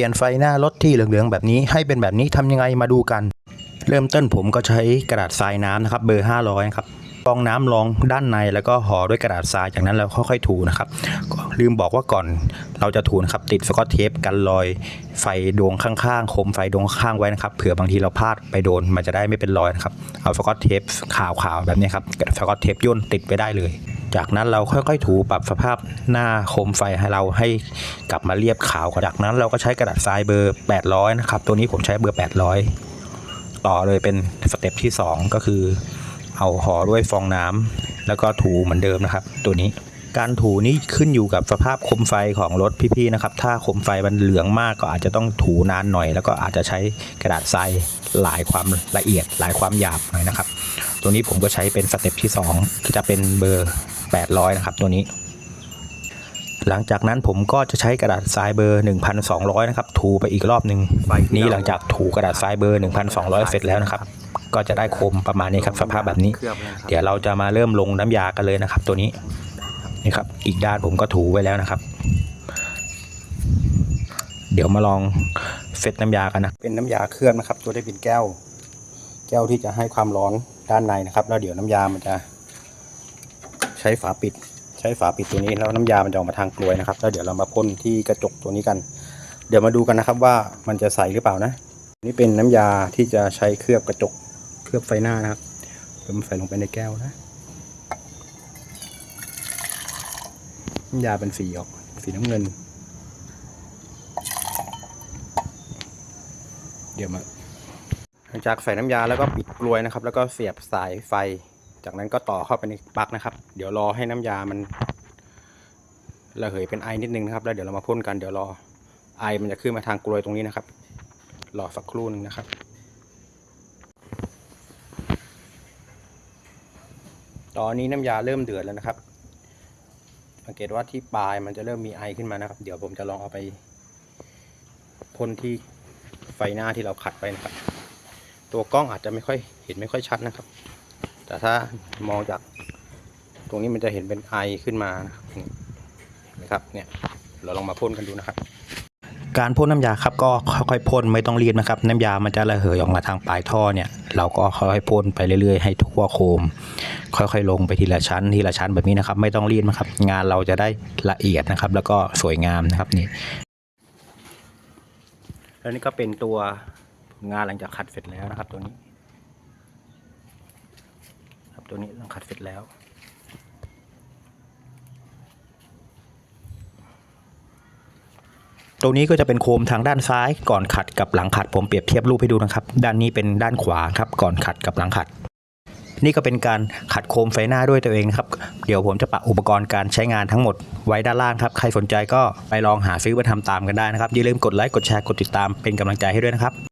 เปลี่ยนไฟหน้ารถที่เหลืองๆแบบนี้ให้เป็นแบบนี้ทำยังไงมาดูกัน เริ่มต้นผมก็ใช้กระดาษทรายน้ำนะครับเบอร์ 500ครับกองน้ำรองด้านในแล้วก็ห่อด้วยกระดาษทรายจากนั้นเราค่อยๆถูนะครับลืมบอกว่าก่อนเราจะถูนะครับติดสกอตเทปกันรอยไฟดวงข้างๆคมไฟดวงข้างไว้นะครับเผื่อบางทีเราพลาดไปโดนมันจะได้ไม่เป็นรอยนะครับเอาสกอตเทปขาวๆแบบนี้ครับสกอตเทปย่นติดไปได้เลย จากนั้นเราค่อยๆ ถูปรับสภาพหน้าโคมไฟให้เราให้กลับมาเรียบขาวจากนั้นเราก็ใช้กระดาษทรายเบอร์ 800 นะครับ ตัวนี้ผมใช้เบอร์ 800 ต่อเลยเป็นสเต็ปที่ 2 ก็คือเอาห่อด้วยฟองน้ำแล้วก็ถูเหมือนเดิมนะครับ ตัวนี้การถูนี้ขึ้นอยู่กับสภาพคมไฟของรถพี่ๆนะครับ ถ้าคมไฟมันเหลืองมากก็อาจจะต้องถูนานหน่อย แล้วก็อาจจะใช้กระดาษทรายหลายความละเอียดหลายความหยาบหน่อยนะครับ ตัวนี้ผมก็ใช้เป็นสเต็ปที่2ก็จะเป็นเบอร์ 800 นะครับตัวนี้ หลังจากนั้นผมก็จะใช้กระดาษทรายเบอร์ 1,200 นะครับ ถูไปอีกรอบหนึ่งนี้หลังจากถูกระดาษทรายเบอร์ 1,200 เสร็จแล้วนะครับ ก็จะได้โคมประมาณนี้ครับ สภาพแบบนี้ เดี๋ยวเราจะมาเริ่มลงน้ำยากันเลยนะครับ ตัวนี้นี่ครับ อีกด้านผมก็ถูไว้แล้วนะครับ เดี๋ยวมาลองเซตน้ำยากันนะเป็นน้ำยาเคลือบนะครับ ตัวได้เป็นแก้ว แก้วที่จะให้ความร้อนด้านในนะครับ แล้วเดี๋ยวน้ำยามันจะ ใช้ฝาปิด ใช้ฝาปิดตัวนี้แล้วน้ำยามันจะออกมาทางกลวยนะครับแล้วเดี๋ยวเรามาพ่นที่กระจกตัวนี้กัน เดี๋ยวมาดูกันนะครับว่ามันจะใสหรือเปล่านะ นี่เป็นน้ำยาที่จะใช้เคลือบกระจกเคลือบไฟหน้านะครับเติมใส่ลงไปในแก้วนะน้ำยาเป็นสีออกสีน้ำเงิน เดี๋ยวมาหลังจากใส่น้ำยาแล้วก็ปิดกลวยนะครับ แล้วก็เสียบสายไฟ จากนั้นก็ต่อเข้าไปในปลั๊กนะครับ เดี๋ยวรอให้น้ำยามันระเหยเป็นไอนิดนึงนะครับ แล้วเดี๋ยวเรามาพ่นกันเดี๋ยวรอไอมันจะขึ้นมาทางกลวยตรงนี้นะครับ รอสักครู่หนึ่งนะครับตอนนี้น้ำยาเริ่มเดือดแล้วนะครับ สังเกตว่าที่ปลายมันจะเริ่มมีไอขึ้นมานะครับ เดี๋ยวผมจะลองเอาไปพ่นที่ไฟหน้าที่เราขัดไปนะครับ ตัวกล้องอาจจะไม่ค่อยเห็นไม่ค่อยชัดนะครับ แต่ถ้ามองจากตรงนี้มันจะเห็นเป็นไอขึ้นมานะครับเนี่ยเราลองมาพ่นกันดูนะครับ การพ่นน้ำยาครับก็ค่อยๆพ่นไม่ต้องรีบนะครับ น้ำยามันจะระเหยออกมาทางปลายท่อเนี่ย เราก็ค่อยๆพ่นไปเรื่อยๆให้ทั่วโคม ค่อยๆลงไปทีละชั้นทีละชั้นแบบนี้นะครับ ไม่ต้องรีบนะครับ งานเราจะได้ละเอียดนะครับ แล้วก็สวยงามนะครับนี่แล้วนี่ก็เป็นตัวผลงานหลังจากขัดเสร็จแล้วนะครับตัวนี้ครับ ตัวนี้หลังขัดเสร็จแล้ว ตรงนี้ก็จะเป็นโคมทางด้านซ้าย ก่อนขัดกับหลังขัด ผมเปรียบเทียบรูปให้ดูนะครับ ด้านนี้เป็นด้านขวาครับ ก่อนขัดกับหลังขัด นี่ก็เป็นการขัดโคมไฟหน้าด้วยตัวเองครับ เดี๋ยวผมจะปะอุปกรณ์การใช้งานทั้งหมดไว้ด้านล่างครับ ใครสนใจก็ไปลองหาซื้อมาทำตามกันได้นะครับ อย่าลืมกดไลค์ กดแชร์ กดติดตาม เป็นกำลังใจให้ด้วยนะครับ